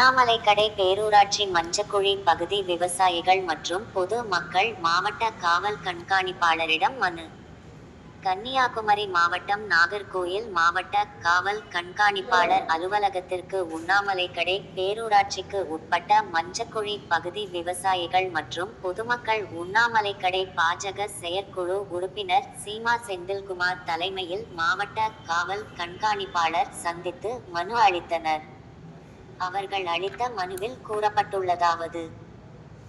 உண்ணாமலைக்கடை பேரூராட்சி மஞ்சக்குழி பகுதி விவசாயிகள் மற்றும் பொது மக்கள் மாவட்ட காவல் கண்காணிப்பாளரிடம் மனு. கன்னியாகுமரி மாவட்டம் நாகர்கோயில் மாவட்ட காவல் கண்காணிப்பாளர் அலுவலகத்திற்கு உண்ணாமலைக்கடை பேரூராட்சிக்கு உட்பட்ட மஞ்சக்குழி பகுதி விவசாயிகள் மற்றும் பொதுமக்கள் உண்ணாமலைக்கடை பாஜக செயற்குழு உறுப்பினர் சீமா செந்தில்குமார் தலைமையில் மாவட்ட காவல் கண்காணிப்பாளர் சந்தித்து மனு அளித்தனர். அவர்கள் அளித்த மனுவில் கூறப்பட்டுள்ளதாவது.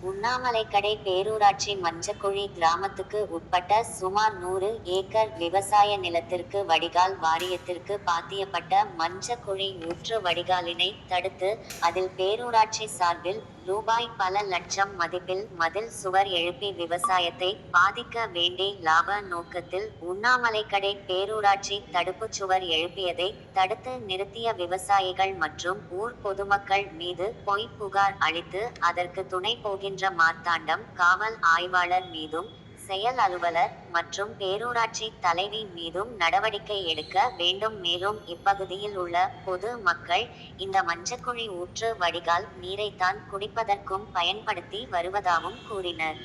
உண்ணாமலைக்கடை பேரூராட்சி மஞ்சக்குழி கிராமத்துக்கு உட்பட்ட சுமார் நூறு ஏக்கர் விவசாய நிலத்திற்கு வடிகால் வாரியத்திற்கு பாத்தியப்பட்ட மஞ்சக்குழி ஊற்று வடிகாலினை தடுத்து அதில் பேரூராட்சி சார்பில் ரூபாய் பல லட்சம் மதிப்பில் மதில் சுவர் எழுப்பி விவசாயத்தை பாதிக்க வேண்டி லாப நோக்கத்தில் உண்ணாமலைக்கடை பேரூராட்சி தடுப்பு சுவர் எழுப்பியதை தடுத்து நிறுத்திய விவசாயிகள் மற்றும் ஊர் பொதுமக்கள் மீது பொய் புகார் அளித்து அதற்கு துணை போகின்ற மார்த்தாண்டம் காவல் ஆய்வாளர் மீதும் செயல் அலுவலர் மற்றும் பேரூராட்சி தலைவி மீதும் நடவடிக்கை எடுக்க வேண்டும். மேலும் இப்பகுதியில் உள்ள பொது மக்கள் இந்த மஞ்சக்குழி ஊற்று வடிகால் நீரைத்தான் குடிப்பதற்கும் பயன்படுத்தி வருவதாகவும் கூறினர்.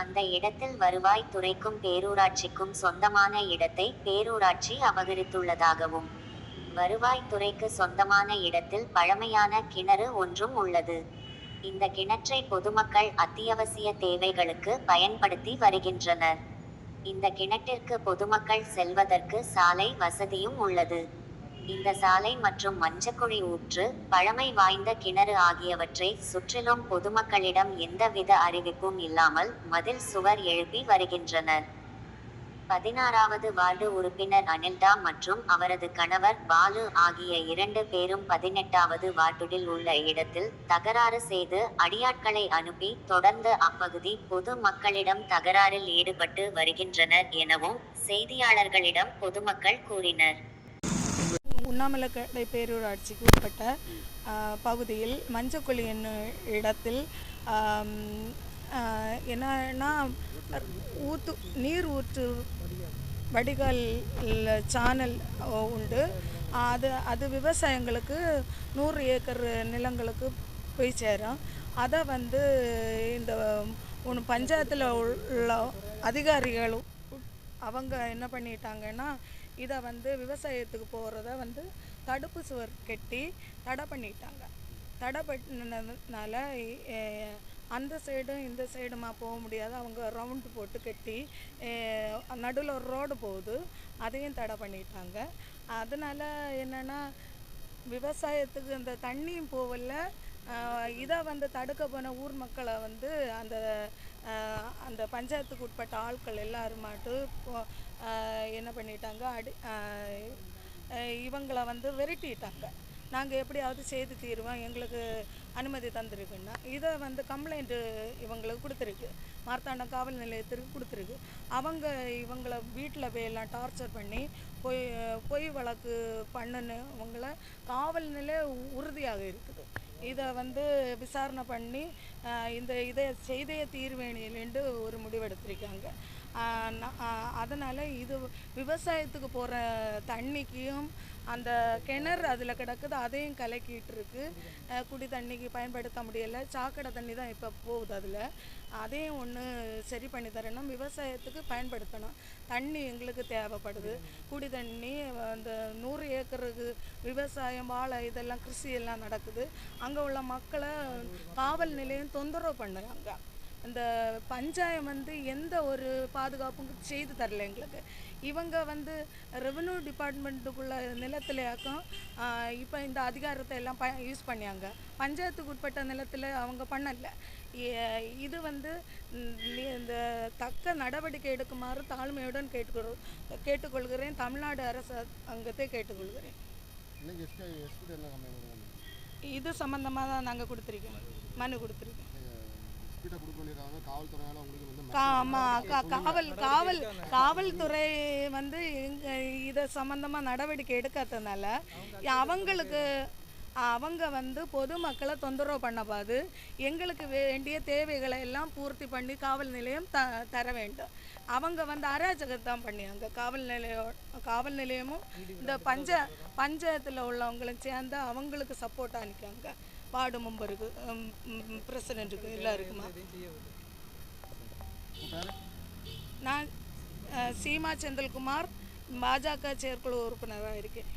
அந்த இடத்தில் வருவாய் துறைக்கும் பேரூராட்சிக்கும் சொந்தமான இடத்தை பேரூராட்சி அபகரித்துள்ளதாகவும் வருவாய் துறைக்கு சொந்தமான இடத்தில் பழமையான கிணறு ஒன்றும் உள்ளது. இந்த கிணற்றை பொதுமக்கள் அத்தியாவசிய தேவைகளுக்கு பயன்படுத்தி வருகின்றனர். இந்த கிணற்றிற்கு பொதுமக்கள் செல்வதற்கு சாலை வசதியும் உள்ளது. இந்த சாலை மற்றும் மஞ்சக்குழி ஊற்று பழமை வாய்ந்த கிணறு ஆகியவற்றை சுற்றிலும் பொதுமக்களிடம் எந்தவித அறிவிப்பும் இல்லாமல் மதில் சுவர் எழுப்பி வருகின்றனர். பதினாறாவது வார்டு உறுப்பினர் அனில்டா மற்றும் அவரது கணவர் பாலு ஆகிய இரண்டு பேரும் பதினெட்டாவது வார்டுடில் உள்ள இடத்தில் தகராறு செய்து அடியாட்களை அனுப்பி தொடர்ந்து அப்பகுதி பொது மக்களிடம் தகராறில் ஈடுபட்டு வருகின்றனர் எனவும் செய்தியாளர்களிடம் பொதுமக்கள் கூறினர். உண்ணாமலக்கடை பேரூராட்சிக்கு உட்பட்ட பகுதியில் மஞ்சக்குழி என்னும் இடத்தில் என்னன்னா ஊத்து நீர் ஊற்று வடிகால் சேனல் உண்டு. அது அது விவசாயங்களுக்கு நூறு ஏக்கர் நிலங்களுக்கு போய் சேரும். அதை வந்து இந்த ஒன்று பஞ்சாயத்தில் உள்ள அதிகாரிகளும் அவங்க என்ன பண்ணிட்டாங்கன்னா இதை வந்து விவசாயத்துக்கு போகிறத வந்து தடுப்பு சுவர் கட்டி தடை பண்ணிட்டாங்க. தடை பண்ணினதுனால அந்த சைடும் இந்த சைடுமா போக முடியாது. அவங்க ரவுண்டு போட்டு கட்டி நடுவில் ஒரு ரோடு போகுது. அதையும் தடை பண்ணிட்டாங்க. அதனால் என்னென்னா விவசாயத்துக்கு இந்த தண்ணியும் போகல. இதை வந்து தடுக்க போன ஊர் மக்களை வந்து அந்த அந்த பஞ்சாயத்துக்கு உட்பட்ட ஆட்கள் எல்லாருமாட்டு இப்போ, என்ன பண்ணிட்டாங்க? அடி இவங்களை வந்து விரட்டிட்டாங்க. நாங்கள் எப்படியாவது செய்து தீருவோம். எங்களுக்கு அனுமதி தந்திருக்குன்னா இதை வந்து கம்ப்ளைண்ட்டு இவங்களுக்கு கொடுத்துருக்கு. மார்த்தாண்டம் காவல் நிலையத்திற்கு கொடுத்துருக்கு. அவங்க இவங்களை வீட்டில் போய் எல்லாம் டார்ச்சர் பண்ணி பொய் பொய் வழக்கு பண்ணுனவங்கள காவல் நிலைய உறுதியாக இருக்குது. இதை வந்து விசாரணை பண்ணி இந்த இதை செய்தே தீர்வேணியிலேருந்து ஒரு முடிவெடுத்திருக்காங்க. அதனால் இது விவசாயத்துக்கு போகிற தண்ணிக்கும் அந்த கிணறு அதில் கிடக்குது அதையும் கலக்கிட்டு இருக்கு குடி தண்ணிக்கு பயன்படுத்த முடியலை. சாக்கடை தண்ணி தான் இப்போ போகுது அதில். அதையும் ஒன்று சரி பண்ணி தரணும். விவசாயத்துக்கு பயன்படுத்தணும். தண்ணி எங்களுக்கு தேவைப்படுது. குடி தண்ணி அந்த நூறு ஏக்கருக்கு விவசாயம் வாழை இதெல்லாம் கிருஷி எல்லாம் நடக்குது. அங்கே உள்ள மக்களை காவல் நிலையம் தொந்தரவு பண்ணுறாங்க. இந்த பஞ்சாயம் வந்து எந்த ஒரு பாதுகாப்பும் செய்து தரல எங்களுக்கு. இவங்க வந்து ரெவென்யூ டிபார்ட்மெண்ட்டுக்குள்ள நிலத்திலேயாக்கும் இப்போ இந்த அதிகாரத்தை எல்லாம் ப யூஸ் பண்ணியாங்க. பஞ்சாயத்துக்கு உட்பட்ட நிலத்தில் அவங்க பண்ணல. இது வந்து இந்த தக்க நடவடிக்கை எடுக்குமாறு தாழ்மையுடன் கேட்டுக்கொள் கேட்டுக்கொள்கிறேன். தமிழ்நாடு அரசு அங்கத்தை கேட்டுக்கொள்கிறேன். இது சம்மந்தமாக தான் நாங்கள் கொடுத்துருக்கோம். மனு கொடுத்துருக்கோம். காவல் காவல் காவல்துறை வந்து இதை சம்பந்தமா நடவடிக்கை எடுக்காததுனால அவங்களுக்கு அவங்க வந்து பொதுமக்களை தொந்தரவு பண்ணப்பாது எங்களுக்கு வேண்டிய தேவைகளை எல்லாம் பூர்த்தி பண்ணி காவல் நிலையம் த தர வேண்டும். அவங்க வந்து அராஜகத்தை தான் பண்ணியாங்க. காவல் நிலையம் காவல் நிலையமும் இந்த பஞ்ச பஞ்சாயத்தில் உள்ளவங்களும் சேர்ந்து அவங்களுக்கு சப்போர்ட்டாக நிற்காங்க வார்டு மெம்பருக்கு பிரசிடெண்ட்டுக்கு எல்லாருக்குமா? நான் சீமா செந்தில்குமார் பாஜக செயற்குழு உறுப்பினராக இருக்கேன்.